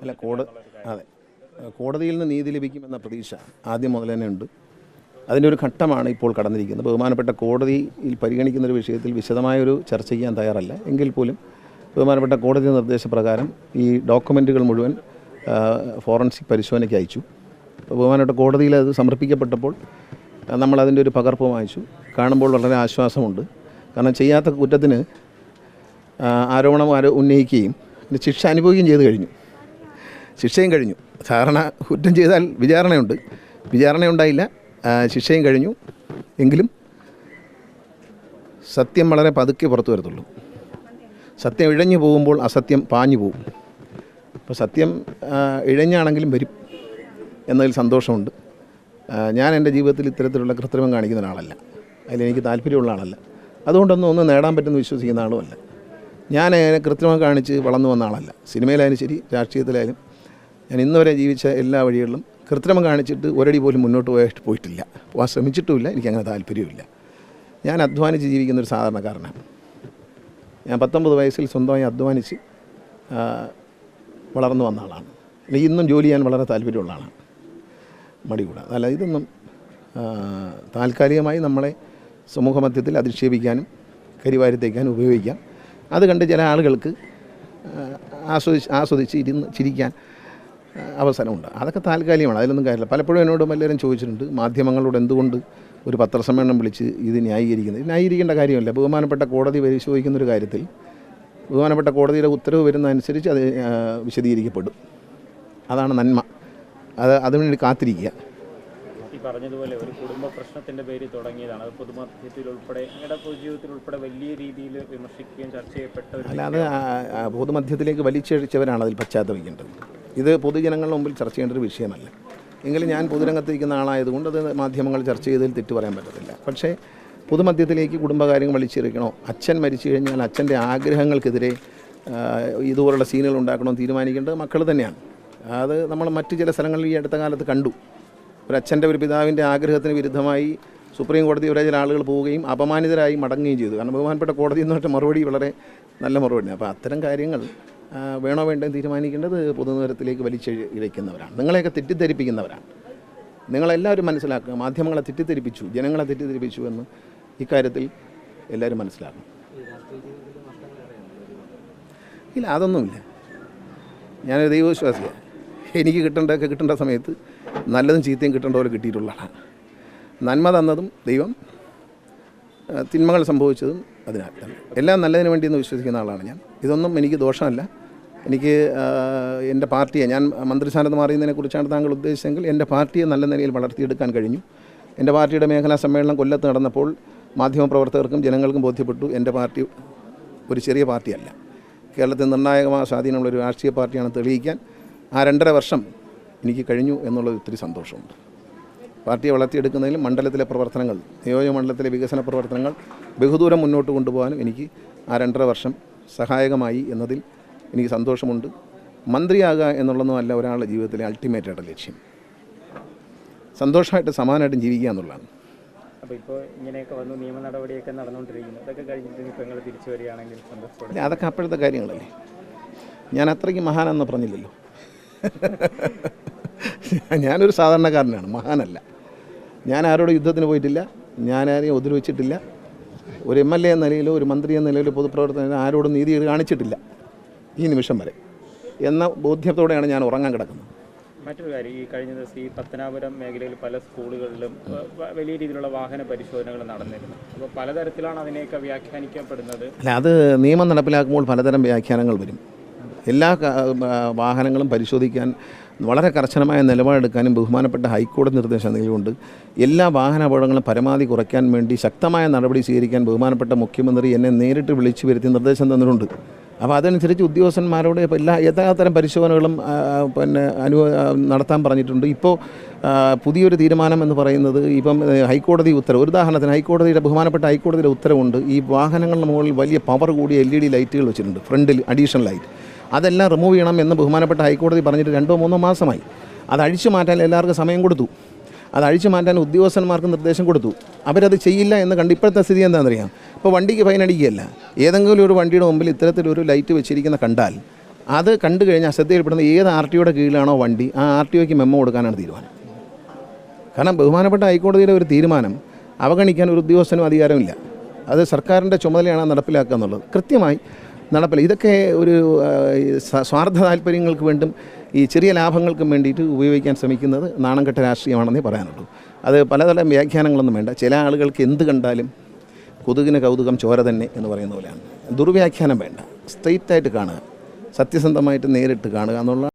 അല്ല കോട അതെ. കോടതിയിൽ നിന്ന് നീതി ലഭിക്കുമെന്ന പ്രതീക്ഷ ആദ്യം മുതൽ തന്നെ ഉണ്ട്. അതിന്റെ ഒരു ഘട്ടമാണ് ഇപ്പോൾ കടന്നിരിക്കുന്നത്. ബഹുമാനപ്പെട്ട കോടതിയിൽ പരിഗണിക്കുന്ന ഒരു വിഷയത്തിൽ വിശദമായൊരു ചർച്ച ചെയ്യാൻ തയ്യാറല്ല. എങ്കിൽ പോലും ബഹുമാനപ്പെട്ട കോടതി നിർദ്ദേശപ്രകാരം ഈ ഡോക്യുമെന്റുകൾ മുഴുവൻ ഫോറൻസിക് പരിശോധനയ്ക്ക് അയച്ചു. ബഹുമാനപ്പെട്ട കോടതിയിൽ അത് സമർപ്പിക്കപ്പെട്ടപ്പോൾ നമ്മൾ നമ്മളതിന്റെ ഒരു പകർപ്പ് വാങ്ങിച്ചു കാണുമ്പോൾ വളരെ ആശ്വാസമുണ്ട്. കാരണം ചെയ്യാത്ത കുറ്റത്തിന് ആരോപണം ആരോ ഉന്നയിക്കുകയും ശിക്ഷ അനുഭവിക്കുകയും ചെയ്തു കഴിഞ്ഞു. ശിക്ഷയും കഴിഞ്ഞു. സാധാരണ കുറ്റം ചെയ്താൽ വിചാരണയുണ്ട്. വിചാരണ ഉണ്ടായില്ല ആ, ശിക്ഷയും കഴിഞ്ഞു. എങ്കിലും സത്യം വളരെ പതുക്കെ പുറത്തു വരത്തുള്ളൂ. സത്യം ഇഴഞ്ഞു പോകുമ്പോൾ അസത്യം പാഞ്ഞു പോകും. അപ്പോൾ സത്യം ഇഴഞ്ഞാണെങ്കിലും വരും എന്നതിൽ സന്തോഷമുണ്ട്. ഞാൻ എന്റെ ജീവിതത്തിൽ ഇത്തരത്തിലുള്ള കൃത്രിമം കാണിക്കുന്ന ഒരാളല്ല. അതിലെനിക്ക് താല്പര്യമുള്ള ആളല്ല. അതുകൊണ്ടൊന്നും ഒന്നും നേടാൻ പറ്റുന്ന വിശ്വസിക്കുന്ന ആളുമല്ല. ഞാൻ കൃത്രിമം കാണിച്ച് വളർന്നു വന്ന ആളല്ല. സിനിമയിലായാലും ശരി രാഷ്ട്രീയത്തിലായാലും ഞാൻ ഇന്ന് വരെ ജീവിച്ച എല്ലാ വഴികളിലും കൃത്രിമം കാണിച്ചിട്ട് ഒരടി പോലും മുന്നോട്ട് പോയിട്ട് പോയിട്ടില്ല. പോകാൻ ശ്രമിച്ചിട്ടുമില്ല എനിക്കങ്ങനെ താല്പര്യമില്ല ഞാൻ അധ്വാനിച്ച് ജീവിക്കുന്ന ഒരു സാധാരണക്കാരനാണ്. ഞാൻ പത്തൊമ്പത് വയസ്സിൽ സ്വന്തമായി അധ്വാനിച്ച് വളർന്നു വന്ന ആളാണ്. എനിക്ക് ഇന്നും ജോലി ചെയ്യാൻ വളരെ താല്പര്യമുള്ള ആളാണ്. മടി കൂടാ അല്ല ഇതൊന്നും താൽക്കാലികമായി നമ്മളെ സമൂഹമധ്യത്തിൽ അധിക്ഷേപിക്കാനും കരിവാരിത്തേക്കാനും ഉപയോഗിക്കാം. അത് കണ്ട് ചില ആളുകൾക്ക് ആസ്വദിച്ച് ആസ്വദിച്ച് ഇരുന്ന് ചിരിക്കാൻ അവസരമുണ്ട് അതൊക്കെ താൽക്കാലികമാണ്. അതിലൊന്നും കാര്യമില്ല. പലപ്പോഴും എന്നോട് എല്ലാവരും ചോദിച്ചിട്ടുണ്ട് മാധ്യമങ്ങളോട് എന്തുകൊണ്ട് ഒരു പത്രസമ്മേളനം വിളിച്ച് ഇത് ന്യായീകരിക്കുന്നത്? ന്യായീകരിക്കേണ്ട കാര്യമല്ല. ബഹുമാനപ്പെട്ട കോടതി പരിശോധിക്കുന്ന ഒരു കാര്യത്തിൽ ബഹുമാനപ്പെട്ട കോടതിയുടെ ഉത്തരവ് വരുന്ന അനുസരിച്ച് അത് വിശദീകരിക്കപ്പെടും. അതാണ് നന്മ. അത് അതിനുവേണ്ടി കാത്തിരിക്കുക. ഈ പറഞ്ഞതുപോലെ ഒരു കുടുംബ പ്രശ്നത്തിന്റെ പേരിൽ തുടങ്ങിയതാണ്. അത് പൊതുമധ്യത്തിൽ ഉൾപ്പെടെ നിങ്ങളുടെ പൊതുജീവിതത്തിൽ ഉൾപ്പെടെ വലിയ രീതിയിൽ വിമർശിക്കുകയും ചർച്ച ചെയ്യപ്പെട്ട ആ, ആ, പൊതുമധ്യത്തിലേക്ക് വലിച്ചഴിച്ചവരാണ് അതിൽ പശ്ചാത്തപിക്കേണ്ടത് ഇത് പൊതുജനങ്ങളുടെ മുമ്പിൽ ചർച്ച ചെയ്യേണ്ട ഒരു വിഷയമല്ല. എങ്കിലും ഞാൻ പൊതുരംഗത്തിരിക്കുന്ന ആളായതുകൊണ്ട് അത് മാധ്യമങ്ങൾ ചർച്ച ചെയ്തതിൽ തെറ്റു പറയാൻ പറ്റത്തില്ല. പക്ഷേ പൊതുമധ്യത്തിലേക്ക് കുടുംബകാര്യങ്ങൾ വലിച്ചിരിക്കണോ അച്ഛൻ മരിച്ചു കഴിഞ്ഞാൽ അച്ഛന്റെ ആഗ്രഹങ്ങൾക്കെതിരെ ഇതുപോലുള്ള സീനുകൾ ഉണ്ടാക്കണമെന്ന് തീരുമാനിക്കേണ്ടത് മക്കൾ തന്നെയാണ്. അത് നമ്മൾ മറ്റു ചില സ്ഥലങ്ങളിൽ ഈ അടുത്ത കാലത്ത് കണ്ടു. ഒരു അച്ഛന്റെ ഒരു പിതാവിന്റെ ആഗ്രഹത്തിന് വിരുദ്ധമായി സുപ്രീം കോടതി വരെ ചില ആളുകൾ പോവുകയും അപമാനിതരായി മടങ്ങുകയും ചെയ്തു. കാരണം ബഹുമാനപ്പെട്ട കോടതി എന്ന് പറഞ്ഞ മറുപടി വളരെ നല്ല മറുപടിയാണ്. അപ്പോൾ അത്തരം കാര്യങ്ങൾ വേണോ വേണ്ടോ എന്ന് തീരുമാനിക്കേണ്ടത് പൊതുനിരത്തിലേക്ക് വലിച്ചഴി ഇഴയ്ക്കുന്നവരാണ്. നിങ്ങളെയൊക്കെ തെറ്റിദ്ധരിപ്പിക്കുന്നവരാണ്. നിങ്ങളെല്ലാവരും മനസ്സിലാക്കുക മാധ്യമങ്ങളെ തെറ്റിദ്ധരിപ്പിച്ചു ജനങ്ങളെ തെറ്റിദ്ധരിപ്പിച്ചു എന്ന് ഇക്കാര്യത്തിൽ എല്ലാവരും മനസ്സിലാക്കണം. ഇല്ല അതൊന്നുമില്ല. ഞാനൊരു ദൈവവിശ്വാസിയാണ് എനിക്ക് കിട്ടേണ്ടതൊക്കെ കിട്ടേണ്ട സമയത്ത് നല്ലതും ചീത്തയും കിട്ടേണ്ട പോലെ കിട്ടിയിട്ടുള്ളതാണ് നന്മ തന്നതും ദൈവം തിന്മകൾ സംഭവിച്ചതും അതിനാൽ എല്ലാം നല്ലതിന് വേണ്ടി എന്ന് വിശ്വസിക്കുന്ന ആളാണ് ഞാൻ. ഇതൊന്നും എനിക്ക് ദോഷമല്ല. എനിക്ക് എന്റെ പാർട്ടിയെ ഞാൻ മന്ത്രിസ്ഥാനത്ത് മാറിയതിനെ കുറിച്ചാണ് താങ്കൾ ഉദ്ദേശിച്ചെങ്കിൽ എന്റെ പാർട്ടിയെ നല്ല നിലയിൽ വളർത്തിയെടുക്കാൻ കഴിഞ്ഞു. എന്റെ പാർട്ടിയുടെ മേഖലാ സമ്മേളനം കൊല്ലത്ത് നടന്നപ്പോൾ മാധ്യമപ്രവർത്തകർക്കും ജനങ്ങൾക്കും ബോധ്യപ്പെട്ടു. എന്റെ പാർട്ടി ഒരു ചെറിയ പാർട്ടിയല്ല. കേരളത്തിൽ നിർണായകമായ സ്വാധീനമുള്ള ഒരു രാഷ്ട്രീയ പാർട്ടിയാണ് തെളിയിക്കാൻ ആ രണ്ടര വർഷം എനിക്ക് കഴിഞ്ഞു എന്നുള്ളത് ഒത്തിരി സന്തോഷമുണ്ട്. പാർട്ടിയെ വളർത്തിയെടുക്കുന്നതിലും മണ്ഡലത്തിലെ പ്രവർത്തനങ്ങൾ നിയോജക മണ്ഡലത്തിലെ വികസന പ്രവർത്തനങ്ങൾ ബഹുദൂരം മുന്നോട്ട് കൊണ്ടുപോകാനും എനിക്ക് ആ രണ്ടര വർഷം സഹായകമായി എന്നതിൽ എനിക്ക് സന്തോഷമുണ്ട്. മന്ത്രിയാകുക എന്നുള്ളതും അല്ല ഒരാളുടെ ജീവിതത്തിലെ അൾട്ടിമേറ്റ് ആയിട്ട് ലക്ഷ്യം. സന്തോഷമായിട്ട് സമാനമായിട്ടും ജീവിക്കുക എന്നുള്ളതാണ്. അപ്പോൾ ഇപ്പോൾ ഇങ്ങനെയൊക്കെ വന്നു നിയമ നടപടിയൊക്കെ നടന്നുകൊണ്ടിരിക്കുന്നു. അതൊക്കെ കഴിഞ്ഞിട്ട് ഇപ്പോൾ നിങ്ങൾ തിരിച്ചു വരികയാണെങ്കിൽ അതൊക്കെ അപ്പോഴത്തെ കാര്യങ്ങളല്ലേ? ഞാൻ അത്രയ്ക്ക് മഹാനെന്ന് പറഞ്ഞില്ലല്ലോ. ഞാനൊരു സാധാരണക്കാരനാണ് മഹാനല്ല. ഞാൻ ആരോടും യുദ്ധത്തിന് പോയിട്ടില്ല ഞാൻ ആരെയും ഉപദ്രവിച്ചിട്ടില്ല. ഒരു എം എൽ എ എന്ന നിലയിലോ ഒരു മന്ത്രി എന്ന നിലയിലോ പൊതുപ്രവർത്തനം ആരോടും നീതി കാണിച്ചിട്ടില്ല. ഈ നിമിഷം വരെ. എന്ന ബോധ്യത്തോടെയാണ് ഞാൻ ഉറങ്ങാൻ കിടക്കുന്നത്. മറ്റൊരു കാര്യം ഈ കഴിഞ്ഞ ദിവസം ഈ പത്തനാപുരം മേഖലയിൽ പല സ്കൂളുകളിലും വലിയ രീതിയിലുള്ള വാഹന പരിശോധനകൾ നടന്നിരുന്നു. അപ്പോൾ പലതരത്തിലാണ് അതിനെയൊക്കെ വ്യാഖ്യാനിക്കപ്പെടുന്നത്? അല്ല അത് നിയമം നടപ്പിലാക്കുമ്പോൾ പലതരം വ്യാഖ്യാനങ്ങൾ വരും. എല്ലാ വാഹനങ്ങളും പരിശോധിക്കാൻ വളരെ കർശനമായ നിലപാടെടുക്കാനും ബഹുമാനപ്പെട്ട ഹൈക്കോടതി നിർദ്ദേശം നൽകിയുണ്ട് എല്ലാ വാഹന അപകടങ്ങളും പരമാവധി കുറയ്ക്കാൻ വേണ്ടി ശക്തമായ നടപടി സ്വീകരിക്കാൻ ബഹുമാനപ്പെട്ട മുഖ്യമന്ത്രി എന്നെ നേരിട്ട് വിളിച്ചു വരുത്തി നിർദ്ദേശം തന്നിട്ടുണ്ട്. അപ്പോൾ അതനുസരിച്ച് ഉദ്യോഗസ്ഥന്മാരോട് എല്ലാ എല്ലാത്തരം പരിശോധനകളും പിന്നെ അനു നടത്താൻ പറഞ്ഞിട്ടുണ്ട്. ഇപ്പോൾ പുതിയൊരു തീരുമാനം എന്ന് പറയുന്നത് ഇപ്പം ഹൈക്കോടതി ഉത്തരവ് ഒരു ഉദാഹരണത്തിന് ഹൈക്കോടതിയുടെ ബഹുമാനപ്പെട്ട ഹൈക്കോടതിയുടെ ഉത്തരവുണ്ട്. ഈ വാഹനങ്ങളുടെ മുകളിൽ വലിയ പവർ കൂടിയ എൽ ഇ ഡി ലൈറ്റുകൾ വെച്ചിട്ടുണ്ട് ഫ്രണ്ടിൽ അഡീഷണൽ ലൈറ്റ്. അതെല്ലാം റിമൂവ് ചെയ്യണം എന്ന് ബഹുമാനപ്പെട്ട ഹൈക്കോടതി പറഞ്ഞിട്ട് രണ്ടോ മൂന്നോ മാസമായി. അത് അഴിച്ചു മാറ്റാൻ എല്ലാവർക്കും സമയം കൊടുത്തു. അത് അഴിച്ചു മാറ്റാൻ ഉദ്യോഗസ്ഥന്മാർക്ക് നിർദ്ദേശം കൊടുത്തു. അവരത് ചെയ്യില്ല എന്ന് കണ്ട് ഇപ്പോഴത്തെ സ്ഥിതി എന്താണെന്നറിയാം? ഇപ്പോൾ വണ്ടിക്ക് ഫൈൻ അടിക്കുകയല്ല. ഏതെങ്കിലും ഒരു വണ്ടിയുടെ മുമ്പിൽ ഇത്തരത്തിലൊരു ലൈറ്റ് വെച്ചിരിക്കുന്ന കണ്ടാൽ അത് കണ്ടു കഴിഞ്ഞാൽ ശ്രദ്ധയിൽപ്പെടുന്ന ഏത് ആർ ടി ഒയുടെ കീഴിലാണോ വണ്ടി ആ ആർ ടി ഒക്ക് മെമ്മോ കൊടുക്കാനാണ് തീരുമാനം. കാരണം ബഹുമാനപ്പെട്ട ഹൈക്കോടതിയുടെ ഒരു തീരുമാനം അവഗണിക്കാൻ ഒരു ഉദ്യോഗസ്ഥനും അധികാരമില്ല. അത് സർക്കാരിന്റെ ചുമതലയാണ് നടപ്പിലാക്കുക എന്നുള്ളത്. കൃത്യമായി നടപ്പില്ല ഇതൊക്കെ ഒരു സ്വാർത്ഥ താല്പര്യങ്ങൾക്ക് വേണ്ടും ഈ ചെറിയ ലാഭങ്ങൾക്കും വേണ്ടിയിട്ട് ഉപയോഗിക്കാൻ ശ്രമിക്കുന്നത് നാണംകെട്ട രാഷ്ട്രീയമാണെന്നേ പറയാനുള്ളൂ. അത് പലതരം വ്യാഖ്യാനങ്ങളൊന്നും വേണ്ട. ചില ആളുകൾക്ക് എന്ത് കണ്ടാലും കൊതുകിന് കൗതുകം ചോര തന്നെ എന്ന് പറയുന്ന പോലെയാണ്. ദുർവ്യാഖ്യാനം വേണ്ട. സ്ട്രെയിറ്റായിട്ട് കാണുക. സത്യസന്ധമായിട്ട് നേരിട്ട് കാണുക എന്നുള്ള